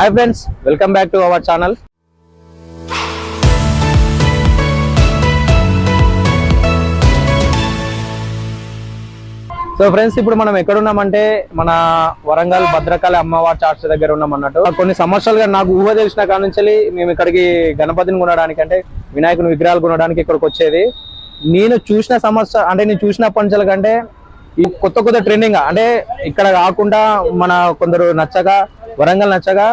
Hi friends welcome back to our channel so friends ఇప్పుడు మనం ఎక్కడ ఉన్నామంటే మన వరంగల్ భద్రకాళి అమ్మవారి చార్చ్ దగ్గర ఉన్నాం అన్నట్టు. కొన్ని సంవత్సరాలుగా నాకు ఊహ తెలిసిన కాడ నుంచి మేము ఇక్కడికి గణపతిని కొనడానికి అంటే వినాయకుని విగ్రహాలు కొనడానికి ఇక్కడికి వచ్చేది. నేను చూసిన సంవత్సర అంటే నేను చూసినప్పటి నుంచి కంటే ఈ కొత్త కొత్త ట్రెండింగ్ అంటే ఇక్కడ కాకుండా మన కొందరు నచ్చగా వరంగల్ నచ్చగా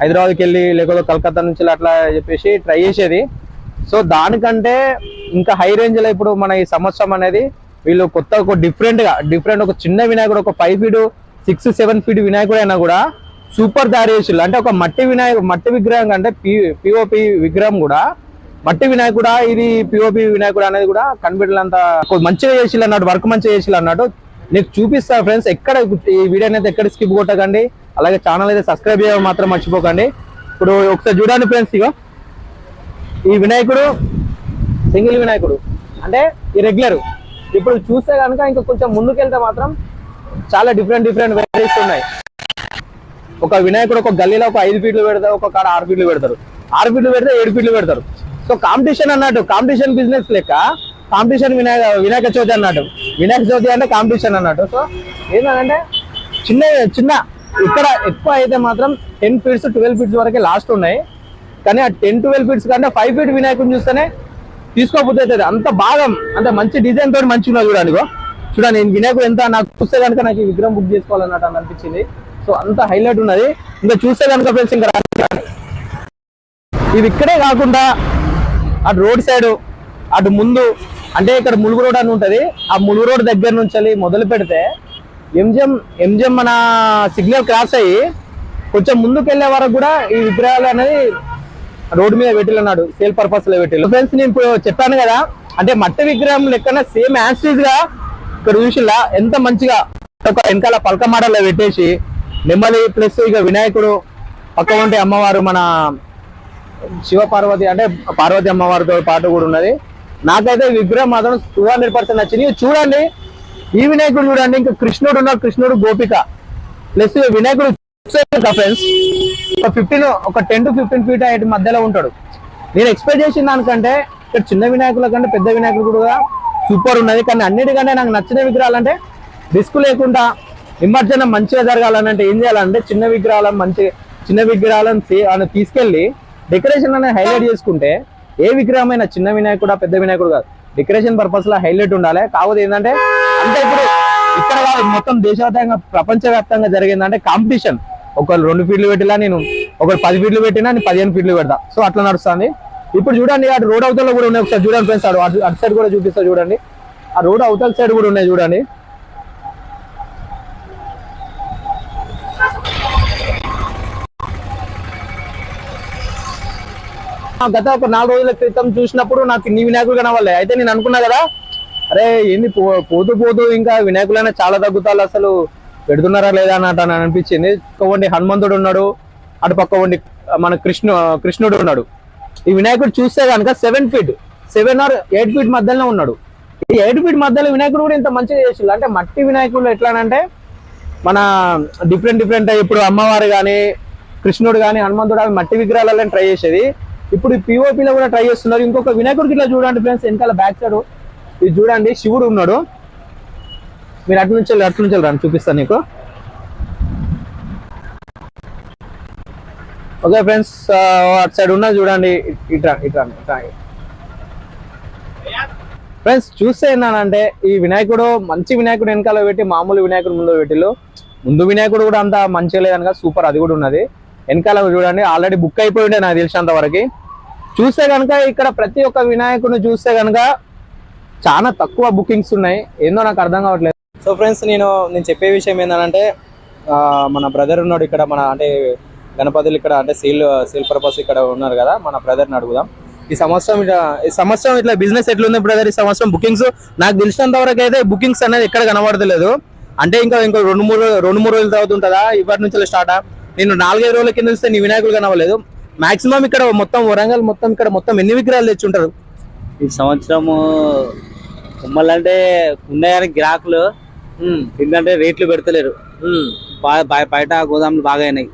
హైదరాబాద్కి వెళ్ళి లేకపోతే కలకత్తా నుంచి అట్లా చెప్పేసి ట్రై చేసేది. సో దానికంటే ఇంకా హై రేంజ్లో ఇప్పుడు మన ఈ సంవత్సరం అనేది వీళ్ళు కొత్త ఒక డిఫరెంట్గా డిఫరెంట్ ఒక చిన్న వినాయకుడు ఒక five feet six seven feet వినాయకుడు అయినా కూడా సూపర్ తయారు చేసిళ్ళు అంటే ఒక మట్టి వినాయక మట్టి విగ్రహం కంటే పి పిఓపి విగ్రహం కూడా మట్టి వినాయకుడా ఇది పిఓపి వినాయకుడు అనేది కూడా కనిపెట్టలేంత మంచిగా చేసిల్లు అన్నట్టు వర్క్ మంచిగా చేసిల్లు అన్నట్టు నీకు చూపిస్తా ఫ్రెండ్స్ ఎక్కడ ఈ వీడియోని అయితే ఎక్కడ స్కిప్ కొట్టకండి. అలాగే ఛానల్ అయితే సబ్స్క్రైబ్ చేయడం మాత్రం మర్చిపోకండి. ఇప్పుడు ఒకసారి చూడండి ఫ్రెండ్స్ ఇక ఈ వినాయకుడు సింగిల్ వినాయకుడు అంటే ఈ రెగ్యులర్ ఇప్పుడు చూస్తే కనుక ఇంకా కొంచెం ముందుకెళ్తే మాత్రం చాలా డిఫరెంట్ డిఫరెంట్ వెరైటీస్ ఉన్నాయి. ఒక వినాయకుడు ఒక గల్లీలో ఒక ఐదు ఫీట్లు పెడతారు ఒక కాడ ఆరు ఫీట్లు పెడతారు. ఆరు ఫీట్లు పెడితే ఏడు ఫీట్లు పెడతారు. సో కాంపిటీషన్ అన్నట్టు కాంపిటీషన్ బిజినెస్ లెక్క కాంపిటీషన్ వినాయక వినాయక చవితి అన్నట్టు. వినాయక చవితి అంటే కాంపిటీషన్ అన్నట్టు. సో ఏంటంటే చిన్న చిన్న ఇక్కడ ఎక్కువ అయితే మాత్రం టెన్ ఫీట్స్ ట్వెల్వ్ ఫీట్స్ వరకే లాస్ట్ ఉన్నాయి. కానీ ఆ టెన్ ట్వెల్వ్ ఫీట్స్ కంటే ఫైవ్ ఫీట్ వినాయకుని చూస్తేనే తీసుకోకపోతే అవుతుంది. అంత బాగా అంటే మంచి డిజైన్ తోటి మంచిగా ఉన్నది చూడండి చూడండి నేను వినాయకుడు ఎంత నాకు చూస్తే కనుక నాకు విగ్రహం బుక్ చేసుకోవాలన్నట్టు అని అనిపించింది. సో అంత హైలైట్ ఉన్నది. ఇంకా చూస్తే కనుక ఫ్రెండ్స్ ఇంకా ఇవి ఇక్కడే కాకుండా అటు రోడ్ సైడ్ అటు ముందు అంటే ఇక్కడ ములుగు రోడ్ అని ఉంటుంది. ఆ ములుగు రోడ్ దగ్గర నుంచి వెళ్ళి మొదలు పెడితే ఎంజిఎం ఎంజిఎం మన సిగ్నల్ క్రాస్ అయ్యి కొంచెం ముందుకు వెళ్ళే వరకు కూడా ఈ విగ్రహాలు అనేది రోడ్డు మీద పెట్టిల్లన్నాడు. సేల్ పర్పస్లో పెట్టిల్లు. ఫ్రెండ్స్ నేను ఇప్పుడు చెప్పాను కదా అంటే మట్టి విగ్రహం లెక్కన సేమ్ యాన్స్టీజ్గా ఇక్కడ చూసిలా ఎంత మంచిగా ఒక వెనకాల పలక మాడలో పెట్టేసి నెమ్మలి ప్లస్ ఇక వినాయకుడు పక్క ఉంటే అమ్మవారు మన శివ పార్వతి అంటే పార్వతి అమ్మవారితో పాటు కూడా ఉన్నది. నాకైతే విగ్రహం మాత్రం టూ హండ్రెడ్ పర్సెంట్ నచ్చింది చూడండి. ఈ వినాయకుడు చూడండి. ఇంకా కృష్ణుడు ఉన్నాడు. కృష్ణుడు గోపిక. ప్లస్ వినాయకుడు ఫ్రెండ్స్ ఒక ఫిఫ్టీన్ ఒక ten to fifteen feet height మధ్యలో ఉంటాడు. నేను ఎక్స్పెక్ట్ చేసిన దానికంటే ఇక్కడ చిన్న వినాయకుల కంటే పెద్ద వినాయకుడు కూడా సూపర్ ఉన్నది. కానీ అన్నిటికంటే నాకు నచ్చిన విగ్రహాలు అంటే రిస్క్ లేకుండా నిమజ్జనం మంచిగా జరగాలనంటే ఏం చేయాలంటే చిన్న విగ్రహాలను మంచి చిన్న విగ్రహాలను తీసుకెళ్ళి డెకరేషన్ అనేది హైలైట్ చేసుకుంటే ఏ విగ్రహమైన చిన్న వినాయకుడా పెద్ద వినాయకుడు కాదు. డెకరేషన్ పర్పస్లో హైలైట్ ఉండాలి. కాకపోతే ఏంటంటే అంటే ఇప్పుడు ఇక్కడ మొత్తం దేశవ్యాప్తంగా ప్రపంచవ్యాప్తంగా జరిగిందంటే కాంపిటీషన్ ఒకళ్ళు రెండు ఫీట్లు పెట్టినా నేను ఒకరు పది ఫీట్లు పెట్టినా నేను పదిహేను ఫీట్లు పెడతా. సో అట్లా నడుస్తుంది. ఇప్పుడు చూడండి అటు రోడ్ అవతల కూడా ఉన్నాయి. ఒకసారి చూడండి ఫ్రెండ్స్ అటు అటు సైడ్ కూడా చూపిస్తా చూడండి. ఆ రోడ్ అవతల సైడ్ కూడా ఉన్నాయి చూడండి. గత ఒక నాలుగు రోజుల క్రితం చూసినప్పుడు నాకు నీ వినాయకుడు కనవాలే అయితే నేను అనుకున్నా కదా అరే ఏంది పో- పోతూ పోతూ ఇంకా వినాయకులైనా చాలా తగ్గుతారు అసలు. పెడుతున్నారా లేదా అన్నట్టు అని అనిపించింది. ఒక వండి హనుమంతుడు ఉన్నాడు అటు పక్క వండి మన కృష్ణు కృష్ణుడు ఉన్నాడు. ఈ వినాయకుడు చూస్తే కనుక seven feet seven or eight feet మధ్యలోనే ఉన్నాడు. ఈ ఎయిట్ ఫీట్ మధ్యలో వినాయకుడు కూడా ఇంత మంచిగా చేసిండు. అంటే మట్టి వినాయకుడు ఎట్లానంటే మన డిఫరెంట్ డిఫరెంట్ ఇప్పుడు అమ్మవారు కానీ కృష్ణుడు కానీ హనుమంతుడు కానీ మట్టి విగ్రహాలలో ట్రై చేసేది. ఇప్పుడు పిఓపి లో కూడా ట్రై చేస్తున్నారు. ఇంకొక వినాయకుడికి ఇట్లా చూడండి ఫ్రెండ్స్ వెనకాల బ్యాక్ సైడ్ ఇది చూడండి శివుడు ఉన్నాడు. మీరు అటు నుంచి అటు నుంచి రండి చూపిస్తాను నీకు. ఓకే ఫ్రెండ్స్ అటు సైడ్ ఉన్నది చూడండి. ఇట్రా ఇట్రా ఇట్రా ఫ్రెండ్స్ చూస్తే ఏంటంటే ఈ వినాయకుడు మంచి వినాయకుడు వెనకాల పెట్టి మామూలు వినాయకుడు ముందు పెట్టిల్లు. ముందు వినాయకుడు కూడా అంత మంచిగా లేదనగా సూపర్ అది కూడా ఉన్నది. వెనకాల చూడండి ఆల్రెడీ బుక్ అయిపోయి ఉండే నాకు తెలిసినంత వరకు. చూస్తే కనుక ఇక్కడ ప్రతి ఒక్క వినాయకుడిని చూస్తే కనుక చాలా తక్కువ బుకింగ్స్ ఉన్నాయి. ఏందో నాకు అర్థం కావట్లేదు. సో ఫ్రెండ్స్ నేను నేను చెప్పే విషయం ఏంటంటే మన బ్రదర్ ఉన్నాడు ఇక్కడ మన అంటే గణపతులు ఇక్కడ అంటే సేల్ సేల్ పర్పస్ ఇక్కడ ఉన్నారు కదా మన బ్రదర్ని అడుగుదాం. ఈ సంవత్సరం ఇట్లా ఈ సంవత్సరం ఇట్లా బిజినెస్ ఎట్లుంది బ్రదర్ ఈ సంవత్సరం బుకింగ్స్ నాకు తెలిసినంత వరకు అయితే బుకింగ్స్ అనేది ఎక్కడ కనబడతలేదు. అంటే ఇంకా ఇంకో రెండు మూడు రెండు మూడు రోజులు తర్వాత ఉంటుందా? ఇప్పటి నుంచి స్టార్ట్? నేను నాలుగైదు రోజుల కింద చూస్తే నీ వినాయకులు కనవలేదు మాక్సిమం ఇక్కడ మొత్తం వరంగల్ మొత్తం ఇక్కడ మొత్తం ఎన్ని విగ్రహాలు తెచ్చి ఉంటారు ఈ సంవత్సరము కుమ్మలంటే ఉన్నాయని గిరాకులు ఎందుకంటే రేట్లు పెడతలేరు. బయట గోదాములు బాగా అయినాయి.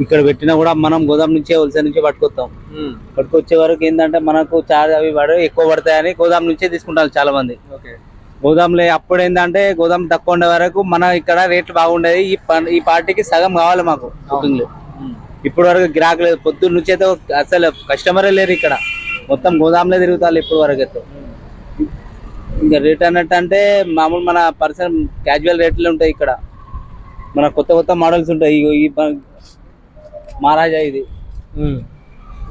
ఇక్కడ పెట్టినా కూడా మనం గోదాం నుంచే హోల్సేల్ నుంచే పట్టుకొస్తాం. పట్టుకొచ్చే వరకు ఏంటంటే మనకు చార్జ్ అవి పడి ఎక్కువ పడతాయని గోదాం నుంచే తీసుకుంటారు చాలా మంది ఓకే. గోదాంలో అప్పుడు ఏంటంటే గోదాం తక్కువ ఉండే వరకు మన ఇక్కడ రేట్లు బాగుండేది ఈ ఈ పార్టీకి సగం కావాలి మాకు బుకింగ్లు. ఇప్పుడు వరకు గిరాక్ లేదు. పొద్దున్న నుంచి అయితే అసలు కస్టమరే లేరు ఇక్కడ. మొత్తం గోదాంలో తిరుగుతారు ఇప్పుడు వరకు అయితే. ఇంకా రేట్ అన్నట్టు అంటే మామూలు మన పర్సన్ క్యాజువల్ రేట్లు ఉంటాయి ఇక్కడ. మన కొత్త కొత్త మోడల్స్ ఉంటాయి. ఈ మహారాజా ఇది.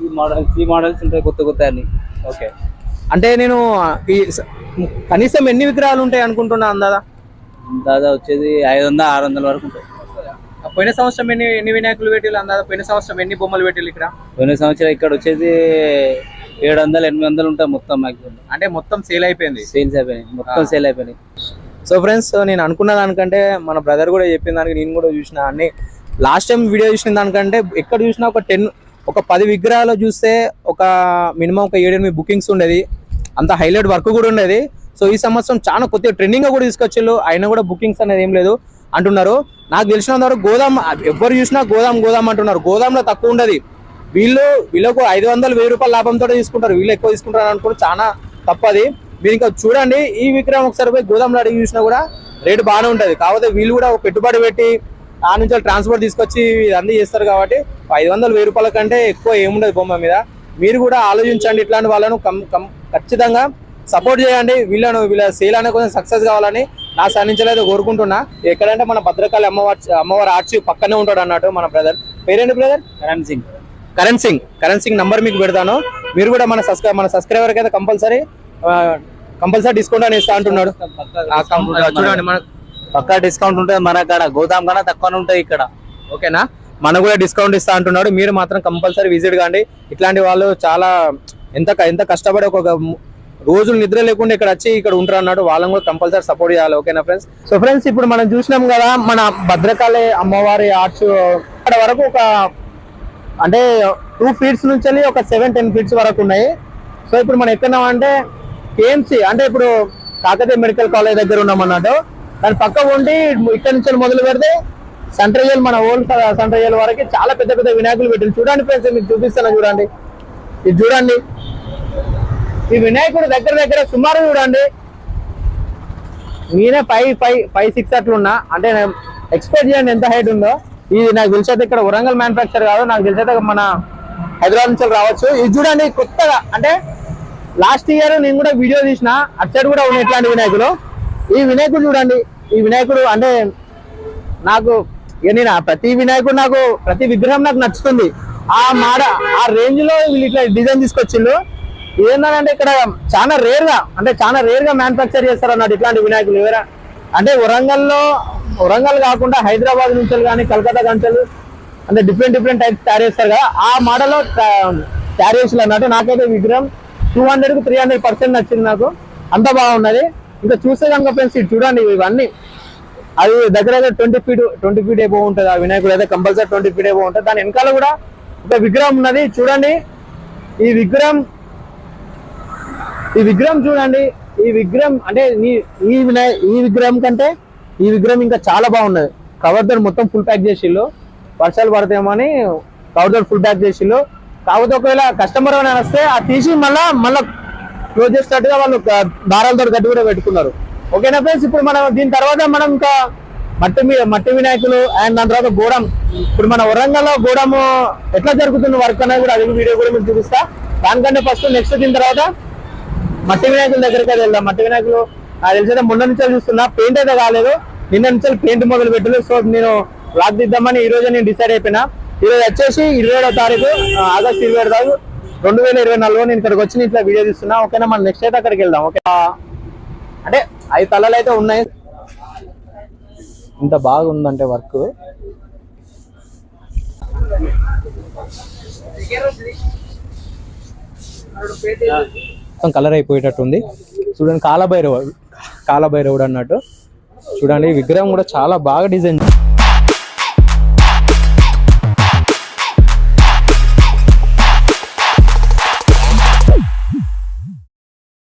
ఈ మోడల్స్ ఈ మోడల్స్ ఉంటాయి కొత్త కొత్త అన్ని. ఓకే. అంటే నేను ఈ కనీసం ఎన్ని విగ్రహాలు ఉంటాయి అనుకుంటున్నా అందాదా? దాదా వచ్చేది ఐదు వందల ఆరు వందల వరకు ఉంటాయి. పోయిన సంవత్సరం ఎన్ని ఎన్ని వినాయకులు పెట్టిల్లు అందాదా పోయిన సంవత్సరం ఎన్ని బొమ్మలు పెట్టిల్లు ఇక్కడ? పోయిన సంవత్సరం ఇక్కడ వచ్చేది ఏడు వందలు ఎనిమిది వందలు ఉంటాయి మొత్తం మాక్సిమం అంటే మొత్తం సేల్ అయిపోయింది. సేల్స్ అయిపోయినాయి. మొత్తం సేల్ అయిపోయినాయి. సో ఫ్రెండ్స్ నేను అనుకున్న దానికంటే మన బ్రదర్ కూడా చెప్పిన దానికి నేను కూడా చూసిన అన్ని. లాస్ట్ టైం వీడియో చూసిన దానికంటే ఎక్కడ చూసినా ఒక టెన్ ఒక పది విగ్రహాలు చూస్తే ఒక మినిమం ఒక ఏడెనిమిది బుకింగ్స్ ఉండేది. అంత హైలైట్ వర్క్ కూడా ఉండేది. సో ఈ సంవత్సరం చాలా కొద్దిగా ట్రెండింగ్ కూడా తీసుకొచ్చిళ్ళు. అయినా కూడా బుకింగ్స్ అనేది ఏం లేదు. అంటున్నారు. నాకు తెలిసినంత వరకు గోదాం ఎవరు చూసినా గోదాం గోదాం అంటున్నారు. గోదాంలో తక్కువ ఉండదు. వీళ్ళు వీళ్ళకు ఐదు వందలు వెయ్యి రూపాయల లాభంతో తీసుకుంటారు. వీళ్ళు ఎక్కువ తీసుకుంటారు అనుకుంటే చాలా తప్పది. మీరు ఇంకా చూడండి ఈ విక్రయం ఒకసారి పోయి గోదాంలో అడిగి చూసినా కూడా రేటు బాగానే ఉంటుంది. కాకపోతే వీళ్ళు కూడా ఒక పెట్టుబడి పెట్టి ఆ నుంచి ట్రాన్స్పోర్ట్ తీసుకొచ్చి ఇవన్నీ చేస్తారు కాబట్టి ఐదు వందలు వెయ్యి రూపాయల కంటే ఎక్కువ ఏముండదు బొమ్మ మీద. మీరు కూడా ఆలోచించండి ఇట్లాంటి వాళ్ళను కం- కం- ఖచ్చితంగా సపోర్ట్ చేయండి. వీళ్ళను వీళ్ళ సేల్ అనేది కొంచెం సక్సెస్ కావాలని నా సన్నించలేదు కోరుకుంటున్నా. ఎక్కడంటే మన భద్రకాళి అమ్మవారి అమ్మవారి ఆర్చి పక్కనే ఉంటాడు అన్నట్టు మన బ్రదర్. పేరేంటి బ్రదర్? కరణ్ సింగ్. కరణ్ సింగ్. కరణ్ సింగ్ నంబర్ మీకు పెడతాను. మీరు కూడా మన సబ్స్క్రై మన సబ్స్క్రైబర్ అయితే కంపల్సరీ కంపల్సరీ డిస్కౌంట్ అని ఇస్తా అంటున్నాడు. చూడండి మన పక్కా డిస్కౌంట్ ఉంటుంది మన కాడ. గోదాం కన్నా తక్కువ ఉంటాయి ఇక్కడ. ఓకేనా? మనకు కూడా డిస్కౌంట్ ఇస్తా అంటున్నాడు. మీరు మాత్రం కంపల్సరీ విజిట్ కాండి. ఇట్లాంటి వాళ్ళు చాలా ఎంత ఎంత కష్టపడి ఒక రోజులు నిద్ర లేకుండా ఇక్కడ వచ్చి ఇక్కడ ఉంటారు అన్నాడు. వాళ్ళని కూడా కంపల్సరీ సపోర్ట్ చేయాలి. ఓకేనా ఫ్రెండ్స్ సో ఫ్రెండ్స్ ఇప్పుడు మనం చూసినాం కదా మన భద్రకాళి అమ్మవారి ఆర్ట్స్ ఇక్కడ వరకు ఒక అంటే టూ ఫీట్స్ నుంచి ఒక సెవెన్ టెన్ ఫీట్స్ వరకు ఉన్నాయి. సో ఇప్పుడు మనం ఎక్కడున్నాం అంటే కేఎంసీ అంటే ఇప్పుడు కాకతీయ మెడికల్ కాలేజ్ దగ్గర ఉన్నాం అన్నట్టు దాని పక్క ఉండి ఇక్కడ నుంచి మొదలు పెడితే సెంట్రల్ మన ఓల్డ్ సెంట్రల్ వరకు చాలా పెద్ద పెద్ద వినాయకులు పెట్టింది చూడండి ఫ్రెండ్స్ మీకు చూపిస్తాను చూడండి. ఇది చూడండి. ఈ వినాయకుడు దగ్గర దగ్గర సుమారు చూడండి. నేనే ఫైవ్ ఫైవ్ ఫైవ్ సిక్స్ అట్లున్నా. అంటే ఎక్స్పెక్ట్ చేయండి ఎంత హైట్ ఉందో. ఇది నాకు తెలిసేది ఇక్కడ వరంగల్ మ్యానుఫ్యాక్చర్ కాదు నాకు తెలిసేది మన హైదరాబాద్ నుంచి రావచ్చు. ఇది చూడండి కొత్తగా. అంటే లాస్ట్ ఇయర్ నేను కూడా వీడియో తీసిన అటు సైడ్ కూడా ఉన్నాయి ఇట్లాంటి వినాయకులు. ఈ వినాయకుడు చూడండి. ఈ వినాయకుడు అంటే నాకు నేను ప్రతి వినాయకుడు నాకు ప్రతి విగ్రహం నాకు నచ్చుతుంది. ఆ మాడ ఆ రేంజ్లో వీళ్ళు ఇట్లా డిజైన్ తీసుకొచ్చిండు ఏంటంటే ఇక్కడ చాలా రేర్గా అంటే చాలా రేర్గా మ్యానుఫాక్చర్ చేస్తారు అన్నట్టు ఇట్లాంటి వినాయకులు ఎవరా? అంటే వరంగల్లో వరంగల్ కాకుండా హైదరాబాద్ నుంచి కానీ కలకత్తా నుంచి అంటే డిఫరెంట్ డిఫరెంట్ టైప్స్ తయారు చేస్తారు కదా. ఆ మోడల్ తయారు చేసిన అన్నట్టు నాకైతే విగ్రహం టూ హండ్రెడ్కు త్రీ హండ్రెడ్ పర్సెంట్ నచ్చింది నాకు. అంత బాగున్నది. ఇంకా చూస్తే కనుక ఫ్రెండ్స్ ఇది చూడండి ఇవన్నీ. అది దగ్గర అయితే twenty feet twenty feet above ఉంటుంది ఆ వినాయకుడు. అయితే కంపల్సరీ ట్వంటీ ఫీట్ ఏబో ఉంటుంది. దాని వెనకాల కూడా ఒక విగ్రహం ఉన్నది. చూడండి. ఈ విగ్రహం ఈ విగ్రహం చూడండి. ఈ విగ్రహం అంటే ఈ- ఈ వినాయ ఈ విగ్రహం కంటే ఈ విగ్రహం ఇంకా చాలా బాగున్నది. కవర్దర్ మొత్తం ఫుల్ ప్యాక్ చేసిళ్ళు. వర్షాలు పడతాయేమో అని కవర్ ఫుల్ ప్యాక్ చేసిళ్ళు. కాకపోతే ఒకవేళ కస్టమర్ అని వస్తే ఆ తీసి మళ్ళా మళ్ళా క్లోజ్ చేసినట్టుగా వాళ్ళు దారాలతో గట్టి కూడా పెట్టుకున్నారు. ఓకేనా ఫ్రెండ్స్ ఇప్పుడు మనం దీని తర్వాత మనం ఇంకా మట్టి మట్టి వినాయకులు అండ్ దాని తర్వాత గోడం ఇప్పుడు మన వరంగల్లో గోడము ఎట్లా జరుగుతుంది వర్క్ అనేది కూడా అది వీడియో కూడా మీకు చూపిస్తా. దానికంటే ఫస్ట్ నెక్స్ట్ దీని తర్వాత మట్టి వినాయకుల దగ్గరికి వెళ్దాం. మట్టి వినాయకులు నాకు తెలిసిన మొన్న నుంచి చూస్తున్నా. పెయింట్ అయితే కాలేదు. నిన్న నుంచి పెయింట్ మొదలు పెట్టలేదు సో నేను బ్లాక్ దిద్దామని ఈ రోజు నేను డిసైడ్ అయిపోయినా. ఈ రోజు వచ్చేసి ఇరవై ఏడో తారీఖు ఆగస్ట్ ఇరవై ఏడు తారీఖు రెండు వేల ఇరవై నాలుగులో నేను ఇక్కడికి వచ్చి ఇట్లా వీడియో తీస్తున్నా. ఓకేనా మనం నెక్స్ట్ అయితే అక్కడికి వెళ్దాం. ఓకే. అంటే ఐదు తలలు అయితే ఉన్నాయి. ఇంత బాగుందంటే వర్క్. మొత్తం కలర్ అయిపోయేటట్టుంది చూడండి కాలభైరవ కాలభైరవుడు అన్నట్టు. చూడండి విగ్రహం కూడా చాలా బాగా డిజైన్